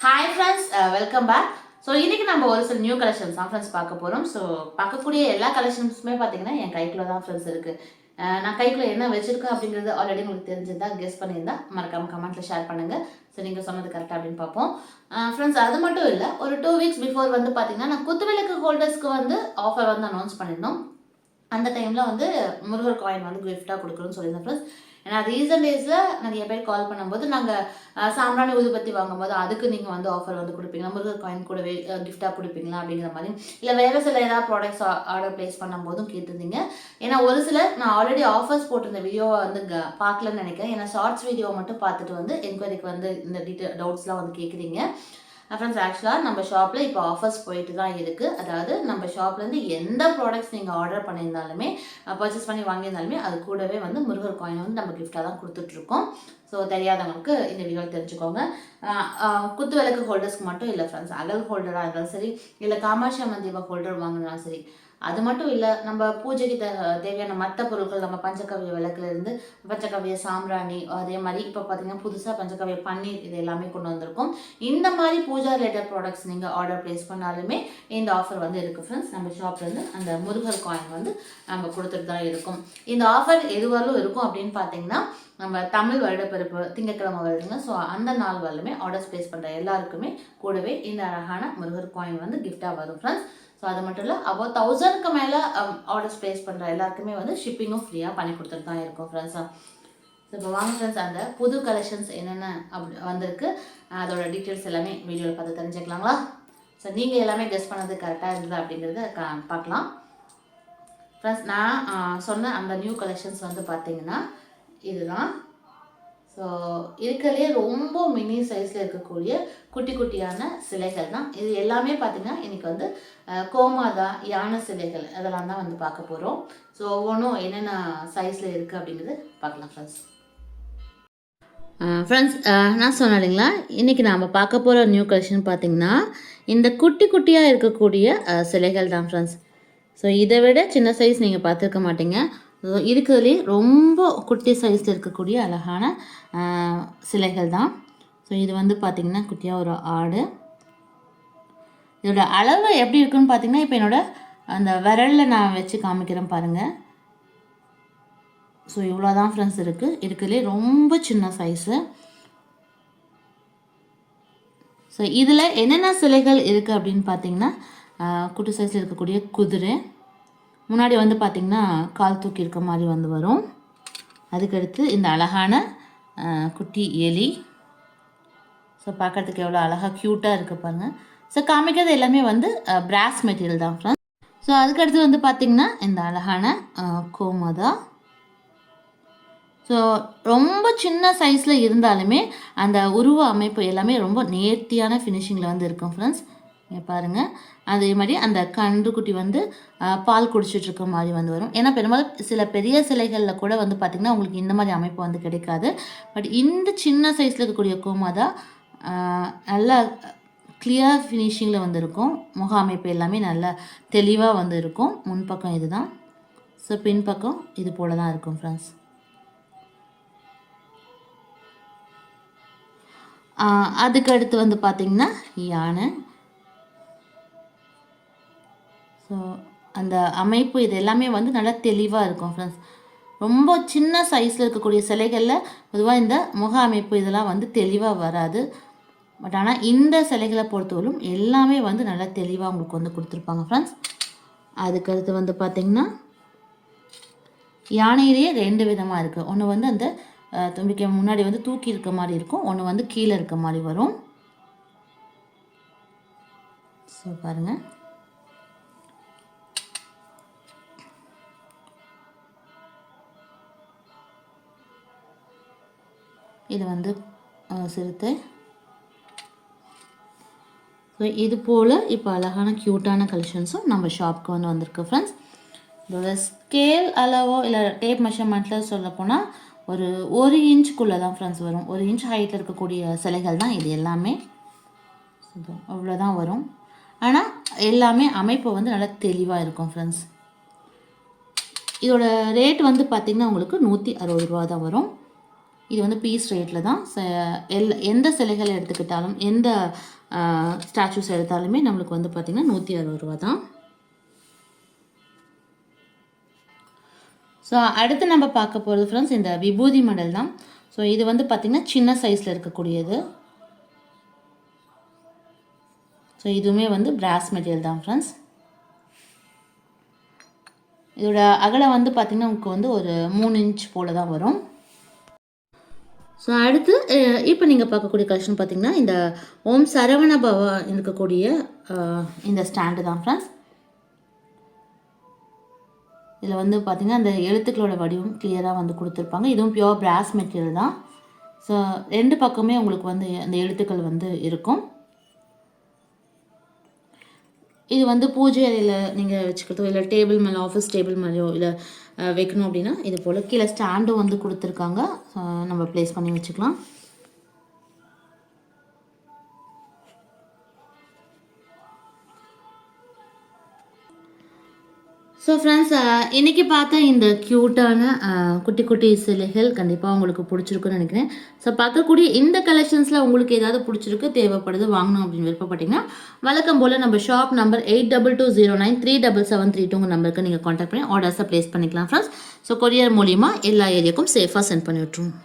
Hi friends welcome back so இன்றைக்கி நம்ம ஒரு சில நியூ கலெக்ஷன்ஸ் தான் ஃப்ரெண்ட்ஸ் பார்க்க போகிறோம் ஸோ பார்க்கக்கூடிய எல்லா கலெக்ஷன்ஸுமே பார்த்தீங்கன்னா என் கைக்குள்ள தான் ஃப்ரெண்ட்ஸ் இருக்குது uh, நான் கைக்குள்ள என்ன வச்சுருக்கேன் அப்படிங்கிறது ஆல்ரெடி உங்களுக்கு தெரிஞ்சிருந்தா கெஸ் பண்ணியிருந்தா மறக்காம கமெண்ட்டில் ஷேர் பண்ணுங்கள் ஸோ நீங்கள் சொன்னது கரெக்டாக அப்படின்னு பார்ப்போம். Uh, ஃப்ரெண்ட்ஸ் அது மட்டும் இல்லை ஒரு டூ வீக்ஸ் பிஃபோர் வந்து பார்த்தீங்கன்னா நான் குத்துவிளக்கு ஹோல்டர்ஸ்க்கு வந்து ஆஃபர் வந்து அனௌன்ஸ் பண்ணியிருந்தோம். அந்த டைமில் வந்து முருகர் காயின் வந்து கிஃப்டாக கொடுக்குறோன்னு சொல்லியிருந்தேன் ஃப்ரெண்ட்ஸ் ஏன்னா ரீசன்ட் டேஸில் நிறைய பேர் கால் பண்ணும்போது நாங்கள் சாம்பிராணி ஊதுபத்தி வாங்கும்போது அதுக்கு நீங்கள் வந்து ஆஃபர் வந்து கொடுப்பீங்களா? முருகர் காயின் கூடவே கிஃப்டாக கொடுப்பீங்களா? அப்படிங்கிற மாதிரி. இல்லை வேறு சில ஏதாவது ப்ராடக்ட்ஸ் ஆர்டர் ப்ளேஸ் பண்ணும்போதும் கேட்டிருந்தீங்க. ஏன்னா ஒரு சில நான் ஆல்ரெடி ஆஃபர்ஸ் போட்டிருந்த வீடியோவை வந்து பார்க்கலன்னு நினைக்கிறேன். ஏன்னா ஷார்ட்ஸ் வீடியோ மட்டும் பார்த்துட்டு வந்து என்கொயரிக்கு வந்து இந்த டீட்டெயில் டவுட்ஸ்லாம் வந்து கேட்குறீங்க ஃப்ரெண்ட்ஸ் ஆக்சுவலாக நம்ம ஷாப்பில் இப்போ ஆஃபர்ஸ் போயிட்டு தான் இருக்குது அதாவது நம்ம ஷாப்லேருந்து எந்த ப்ராடக்ட்ஸ் நீங்கள் ஆர்டர் பண்ணியிருந்தாலுமே பர்ச்சேஸ் பண்ணி வாங்கியிருந்தாலுமே அது கூடவே வந்து முருகர் காயின் வந்து நம்ம கிஃப்டாக தான் கொடுத்துட்ருக்கோம் ஸோ தெரியாதவங்களுக்கு இந்த வீடியோ தெரிஞ்சுக்கோங்க. குத்து விளக்கு ஹோல்டர்ஸ்க்கு மட்டும் இல்லை ஃப்ரெண்ட்ஸ் அகல் ஹோல்டராக இருந்தாலும் சரி இல்லை காமாட்சி தீப ஹோல்டர் வாங்கினாலும் சரி அது மட்டும் இல்லை நம்ம பூஜைக்கு தேவையான மற்ற பொருட்கள் நம்ம பஞ்சகவிய விளக்குலேருந்து பஞ்சகவிய சாம்பிராணி அதே மாதிரி இப்போ பார்த்தீங்கன்னா புதுசாக பஞ்சகவிய பன்னீர் இது எல்லாமே கொண்டு வந்திருக்கோம். இந்த மாதிரி பூஜா ரிலேட்டட் ப்ராடக்ட்ஸ் நீங்கள் ஆர்டர் ப்ளேஸ் பண்ணாலுமே இந்த ஆஃபர் வந்து இருக்குது ஃப்ரெண்ட்ஸ் நம்ம ஷாப்லேருந்து அந்த முருகர் காயின் வந்து நம்ம கொடுத்துட்டு தான் இருக்கும். இந்த ஆஃபர் எதுவரையும் இருக்கும் அப்படின்னு பார்த்தீங்கன்னா நம்ம தமிழ் வருடப்பிறப்பு திங்கட்கிழமை வருதுங்க ஸோ அந்த நாள் வரலுமே ஆர்டர்ஸ் ப்ளேஸ் பண்ணுற எல்லாருக்குமே கூடவே இந்த அழகான முருகர் காயின் வந்து கிஃப்டாக வரும் ஃப்ரெண்ட்ஸ் ஸோ அது மட்டும் இல்லை அப்போ தௌசண்ட்க்கு மேலே ஆர்டர்ஸ் ப்ளேஸ் பண்ணுற எல்லாருக்குமே வந்து ஷிப்பிங்கும் ஃப்ரீயாக பண்ணி கொடுத்துட்டு தான் இருக்கும் ஃப்ரெண்ட்ஸ் ஸோ இப்போ வாங்க ஃப்ரெண்ட்ஸ் அந்த புது கலெக்ஷன்ஸ் என்னென்ன அப்படி வந்திருக்கு அதோட டீட்டெயில்ஸ் எல்லாமே வீடியோவில் பார்த்து தெரிஞ்சுக்கலாங்களா? ஸோ நீங்கள் எல்லாமே கெஸ்ட் பண்ணது கரெக்டாக இருந்தது அப்படிங்கிறத கா பார்க்கலாம். ஃப்ரெண்ட்ஸ் நான் சொன்ன அந்த நியூ கலெக்ஷன்ஸ் வந்து பார்த்தீங்கன்னா இதுதான். ஸோ இருக்கிறதுலே ரொம்ப மினி சைஸில் இருக்கக்கூடிய குட்டி குட்டியான சிலைகள் தான். இது எல்லாமே பார்த்தீங்கன்னா இன்னைக்கு வந்து கோமாதா யானை சிலைகள் அதெல்லாம் தான் வந்து பார்க்க போகிறோம் ஸோ ஒவ்வொன்றும் என்னென்ன சைஸில் இருக்குது அப்படிங்கிறது பார்க்கலாம் ஃப்ரெண்ட்ஸ் ஃப்ரெண்ட்ஸ் நான் சொன்னேன் இல்லைங்களா? இன்றைக்கி நாம் பார்க்க போகிற நியூ கலெக்ஷன் பார்த்திங்கன்னா இந்த குட்டி குட்டியாக இருக்கக்கூடிய சிலைகள் தான் ஃப்ரெண்ட்ஸ் ஸோ இதை விட சின்ன சைஸ் நீங்கள் பார்த்துருக்க மாட்டீங்க. இருக்கிறதுலே ரொம்ப குட்டி சைஸில் இருக்கக்கூடிய அழகான சிலைகள் தான். ஸோ இது வந்து பார்த்திங்கன்னா குட்டியாக ஒரு ஆடு. இதோட அளவு எப்படி இருக்குன்னு பார்த்தீங்கன்னா இப்போ என்னோட அந்த விரலில் நான் வச்சு காமிக்கிறேன் பாருங்கள் ஸோ இவ்வளோ தான் ஃப்ரெண்ட்ஸ் இருக்குது இருக்கிறதுலே ரொம்ப சின்ன சைஸு ஸோ இதில் என்னென்ன சிலைகள் இருக்குது அப்படின்னு பார்த்தீங்கன்னா குட்டி சைஸில் இருக்கக்கூடிய குதிரை முன்னாடி வந்து பார்த்திங்கன்னா கால் தூக்கி இருக்க மாதிரி வந்து வரும். அதுக்கடுத்து இந்த அழகான குட்டி எலி. ஸோ பார்க்கறதுக்கு எவ்வளோ அழகாக க்யூட்டாக இருக்குது பாருங்கள் ஸோ காமிக்கிறது எல்லாமே வந்து பிராஸ் மெட்டீரியல் தான் ஃப்ரெண்ட்ஸ் ஸோ அதுக்கடுத்து வந்து பார்த்திங்கன்னா இந்த அழகான கோமதா. ஸோ ரொம்ப சின்ன சைஸில் இருந்தாலுமே அந்த உருவ அமைப்பு எல்லாமே ரொம்ப நேர்த்தியான ஃபினிஷிங்கில் வந்து இருக்கும் ஃப்ரெண்ட்ஸ் பாருங்கள் அதே மாதிரி அந்த கன்றுக்குட்டி வந்து பால் குடிச்சிட்டு இருக்க மாதிரி வந்து வரும். ஏன்னா பெரும்பாலும் சில பெரிய சிலைகளில் கூட வந்து பார்த்திங்கன்னா உங்களுக்கு இந்த மாதிரி அமைப்பு வந்து கிடைக்காது. பட் இந்த சின்ன சைஸில் இருக்கக்கூடிய கோமா தான் நல்லா கிளியர் ஃபினிஷிங்கில் வந்து இருக்கும். முக அமைப்பு எல்லாமே நல்லா தெளிவாக வந்து இருக்கும். முன்பக்கம் இதுதான். ஸோ பின்பக்கம் இது போல தான் இருக்கும் ஃப்ரெண்ட்ஸ் அதுக்கு அடுத்து வந்து பார்த்திங்கன்னா யானை. ஸோ அந்த அமைப்பு இது எல்லாமே வந்து நல்லா தெளிவாக இருக்கும் ஃப்ரெண்ட்ஸ் ரொம்ப சின்ன சைஸில் இருக்கக்கூடிய சிலைகளில் பொதுவாக இந்த முக அமைப்பு இதெல்லாம் வந்து தெளிவாக வராது. பட் ஆனால் இந்த சிலைகளை பொறுத்தவரையும் எல்லாமே வந்து நல்லா தெளிவாக உங்களுக்கு வந்து கொடுத்துருப்பாங்க ஃப்ரெண்ட்ஸ் அதுக்கடுத்து வந்து பார்த்திங்கன்னா யானையிலேயே ரெண்டு விதமாக இருக்குது ஒன்று வந்து அந்த தும்பிக்கை முன்னாடி வந்து தூக்கி இருக்க மாதிரி இருக்கும். ஒன்று வந்து கீழே இருக்க மாதிரி வரும். ஸோ பாருங்கள் இது வந்து சிறுத்தை ஸோ இது போல் இப்போ அழகான க்யூட்டான கலெக்ஷன்ஸும் நம்ம ஷாப்க்கு வந்து வந்திருக்கு ஃப்ரெண்ட்ஸ் இதோட ஸ்கேல் அளவோ இல்லை டேப் மெஷர்மெண்ட்டில் சொல்ல போனால் ஒரு ஒரு இன்ச்சுக்குள்ளே தான் ஃப்ரெண்ட்ஸ் வரும். ஒரு இன்ச் ஹைட்டில் இருக்கக்கூடிய சிலைகள் தான் இது எல்லாமே. அவ்வளோதான் வரும். ஆனால் எல்லாமே அமைப்பு வந்து நல்லா தெளிவாக இருக்கும் ஃப்ரெண்ட்ஸ் இதோட ரேட் வந்து பார்த்திங்கன்னா உங்களுக்கு நூற்றி அறுபது ரூபா தான் வரும். இது வந்து பீஸ் ரேட்டில் தான். ச- எல் எந்த சிலைகள் எடுத்துக்கிட்டாலும் எந்த ஸ்டாச்சூஸ் எடுத்தாலுமே நம்மளுக்கு வந்து பார்த்திங்கன்னா நூற்றி அறுபது ரூபா தான். ஸோ அடுத்து நம்ம பார்க்க போகிறது ஃப்ரெண்ட்ஸ் இந்த விபூதி மடல் தான். ஸோ இது வந்து பார்த்திங்கன்னா சின்ன சைஸில் இருக்கக்கூடியது. ஸோ இதுவுமே வந்து பிராஸ் மெட்டீரியல் தான் ஃப்ரெண்ட்ஸ் இதோட அகலம் வந்து பார்த்திங்கன்னா உங்களுக்கு வந்து ஒரு மூணு இன்ச் போல் தான் வரும். ஸோ அடுத்து இப்போ நீங்கள் பார்க்கக்கூடிய கலெக்ஷன் பார்த்தீங்கன்னா இந்த ஓம் சரவண பவா இருக்கக்கூடிய இந்த ஸ்டாண்டு தான் ஃப்ரெண்ட்ஸ் இதில் வந்து பார்த்திங்கன்னா அந்த எழுத்துக்களோட வடிவம் கிளியராக வந்து கொடுத்துருப்பாங்க. இதுவும் பியோர் பிராஸ் மெட்டீரியல் தான். ஸோ ரெண்டு பக்கமே உங்களுக்கு வந்து அந்த எழுத்துக்கள் வந்து இருக்கும். இது வந்து பூஜை அறையில் நீங்கள் வச்சுக்கிறதோ இல்லை டேபிள் மேலே ஆஃபீஸ் டேபிள் மேலேயோ இல்லை வைக்கணும் அப்படின்னா இது போல் கீழே ஸ்டாண்டும் வந்து கொடுத்துருக்காங்க. நம்ம ப்ளேஸ் பண்ணி வச்சுக்கலாம். ஸோ ஃப்ரெண்ட்ஸ் uh, இன்றைக்கி பார்த்த இந்த க்யூட்டான uh, குட்டி குட்டி சிலைகள் கண்டிப்பாக உங்களுக்கு பிடிச்சிருக்குன்னு நினைக்கிறேன். ஸோ பார்க்கக்கூடிய இந்த கலெக்ஷன்ஸில் உங்களுக்கு ஏதாவது பிடிச்சிருக்கு தேவைப்படுது வாங்கணும் அப்படின்னு விருப்பப்பட்டீங்கன்னா வழக்கம் போல் நம்ம shop number eight double two zero nine three double seven three டூங்க நம்பருக்கு நீங்கள் காண்டாக்ட் பண்ணி ஆர்டர்ஸை ப்ளேஸ் பண்ணிக்கலாம் ஃப்ரெண்ட்ஸ் ஸோ கொரியர் மூலிமா எல்லா ஏரியாவுக்கும் சேஃபாக சென்ட் பண்ணி விட்ருவோம்